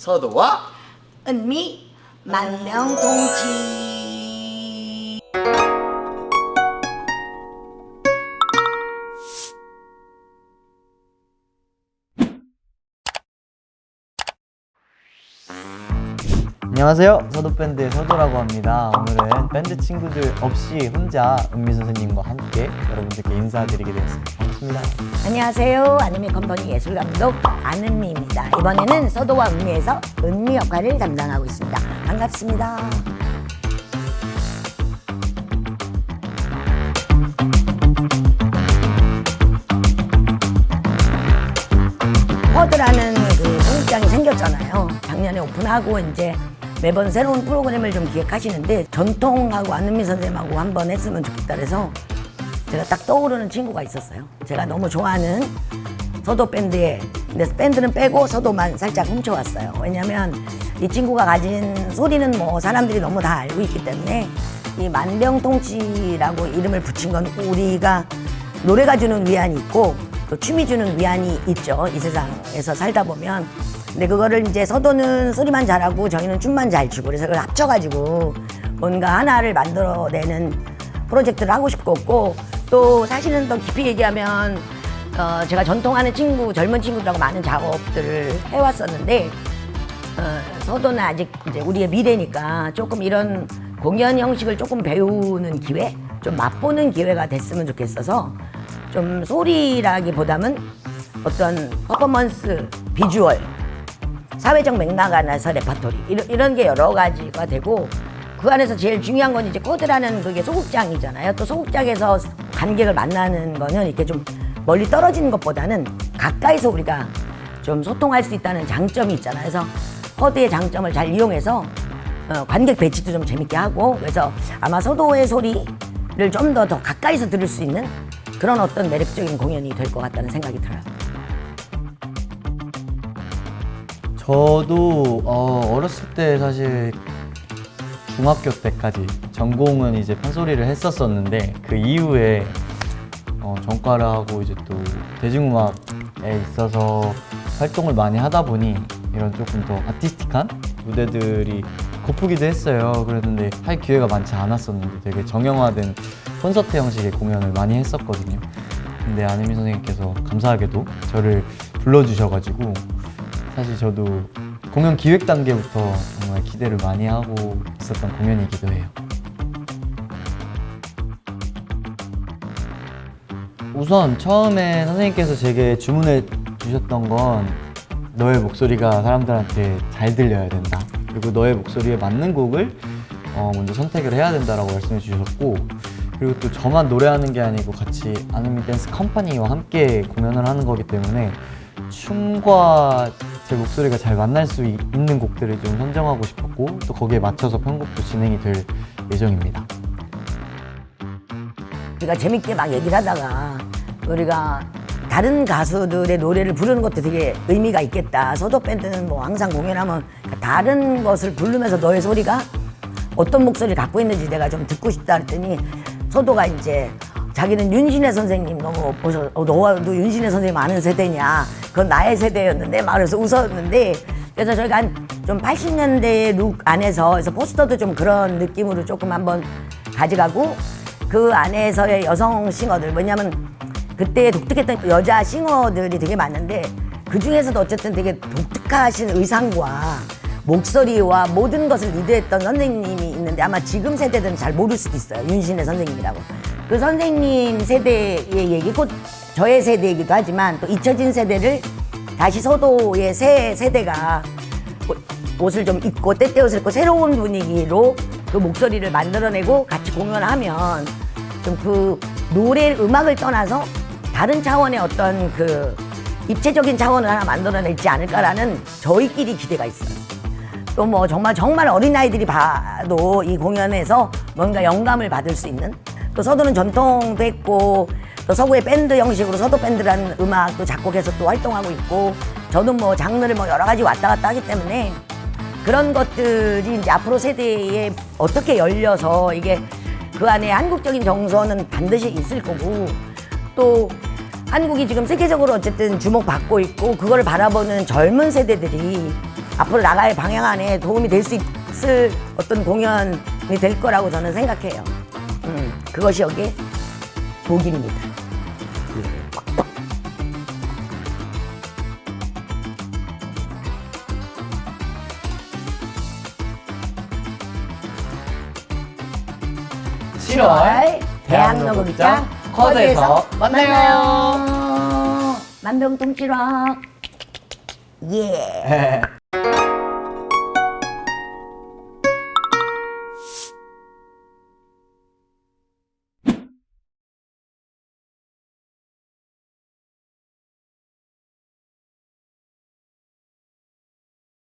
서도와 은미 만명통치 안녕하세요. 서도밴드의 서도라고 합니다. 오늘은 밴드 친구들 없이 혼자 은미 선생님과 함께 여러분들께 인사드리게 되었습니다. 반갑습니다. 안녕하세요 아누미 컴퍼니 예술감독 안은미입니다 이번에는 서도와 은미에서 은미 역할을 담당하고 있습니다 반갑습니다 퍼드라는 그 소극장이 생겼잖아요. 작년에 오픈하고 이제 매번 새로운 프로그램을 좀 기획하시는데 전통하고 안은미 선생님하고 한번 했으면 좋겠다 그래서 제가 딱 떠오르는 친구가 있었어요. 제가 너무 좋아하는 서도 밴드에 근데 밴드는 빼고 서도만 살짝 훔쳐왔어요. 왜냐면 이 친구가 가진 소리는 뭐 사람들이 너무 다 알고 있기 때문에 이 만병통치라고 이름을 붙인 건 우리가 노래가 주는 위안이 있고 또 춤이 주는 위안이 있죠. 이 세상에서 살다 보면. 근데 그거를 이제 서도는 소리만 잘하고 저희는 춤만 잘 추고 그래서 그걸 합쳐가지고 뭔가 하나를 만들어내는 프로젝트를 하고 싶었고 또 사실은 더 깊이 얘기하면 어, 제가 전통하는 친구 젊은 친구들하고 많은 작업들을 해왔었는데 어, 서도는 아직 이제 우리의 미래니까 조금 이런 공연 형식을 조금 배우는 기회, 좀 맛보는 기회가 됐으면 좋겠어서 좀 소리라기보다는 어떤 퍼포먼스, 비주얼, 사회적 맥락 안에서 레파토리 이런, 이런 게 여러 가지가 되고 그 안에서 제일 중요한 건 이제 코드라는 그게 소극장이잖아요. 또 소극장에서 관객을 만나는 거는 이렇게 좀 멀리 떨어지는 것보다는 가까이서 우리가 좀 소통할 수 있다는 장점이 있잖아요. 그래서 코드의 장점을 잘 이용해서 어, 관객 배치도 좀 재밌게 하고 그래서 아마 서도의 소리를 좀 더 더 가까이서 들을 수 있는 그런 어떤 매력적인 공연이 될 것 같다는 생각이 들어요. 저도 어, 어렸을 때 사실 중학교 때까지 전공은 이제 판소리를 했었었는데 그 이후에 어, 전과를 하고 이제 또 대중음악에 있어서 활동을 많이 하다 보니 이런 조금 더 아티스틱한 무대들이 고프기도 했어요. 그랬는데 할 기회가 많지 않았었는데 되게 정형화된 콘서트 형식의 공연을 많이 했었거든요. 근데 안혜미 선생님께서 감사하게도 저를 불러주셔가지고 사실 저도 공연 기획 단계부터 정말 기대를 많이 하고 있었던 공연이기도 해요. 우선 처음에 선생님께서 제게 주문해 주셨던 건 너의 목소리가 사람들한테 잘 들려야 된다. 그리고 너의 목소리에 맞는 곡을 어, 먼저 선택을 해야 된다라고 말씀해 주셨고 그리고 또 저만 노래하는 게 아니고 같이 아니미 댄스 컴퍼니와 함께 공연을 하는 거기 때문에 춤과 제 목소리가 잘 만날 수 있- 있는 곡들을 좀 선정하고 싶었고 또 거기에 맞춰서 편곡도 진행이 될 예정입니다. 우리가 재밌게 막 얘기를 하다가 우리가 다른 가수들의 노래를 부르는 것도 되게 의미가 있겠다. 서도 밴드는 뭐 항상 공연하면 다른 것을 부르면서 너의 소리가 어떤 목소리를 갖고 있는지 내가 좀 듣고 싶다 그랬더니 서도가 이제 자기는 윤신혜 선생님 너무 보셔 어, 너도 윤신혜 선생님 아는 세대냐 그건 나의 세대였는데 막 그래서 웃었는데 그래서 저희가 한 좀 80년대 룩 안에서 그래서 포스터도 좀 그런 느낌으로 조금 한번 가져가고 그 안에서의 여성 싱어들 뭐냐면 그때 독특했던 여자 싱어들이 되게 많은데 그 중에서도 어쨌든 되게 독특하신 의상과 목소리와 모든 것을 리드했던 선생님이 있는데 아마 지금 세대들은 잘 모를 수도 있어요. 윤신혜 선생님이라고 그 선생님 세대의 얘기 곧 저의 세대이기도 하지만 또 잊혀진 세대를 다시 서도의 새 세대가 옷- 옷을 좀 입고 때때 옷을 입고 새로운 분위기로 그 목소리를 만들어내고 같이 공연하면 좀 그 노래 음악을 떠나서 다른 차원의 어떤 그 입체적인 차원을 하나 만들어내지 않을까라는 저희끼리 기대가 있어요. 또 뭐 정말 정말 어린 아이들이 봐도 이 공연에서 뭔가 영감을 받을 수 있는 또 서도는 전통도 했고 또 서구의 밴드 형식으로 서도 밴드라는 음악도 작곡해서 또 활동하고 있고 저도 뭐 장르를 뭐 여러 가지 왔다 갔다 하기 때문에 그런 것들이 이제 앞으로 세대에 어떻게 열려서 이게 그 안에 한국적인 정서는 반드시 있을 거고 또 한국이 지금 세계적으로 어쨌든 주목받고 있고 그걸 바라보는 젊은 세대들이 앞으로 나갈 방향 안에 도움이 될 수 있을 어떤 공연이 될 거라고 저는 생각해요. 음, 그것이 여기 복입니다. 대학로 극장 컷에서 만나요. 만병통치락 예.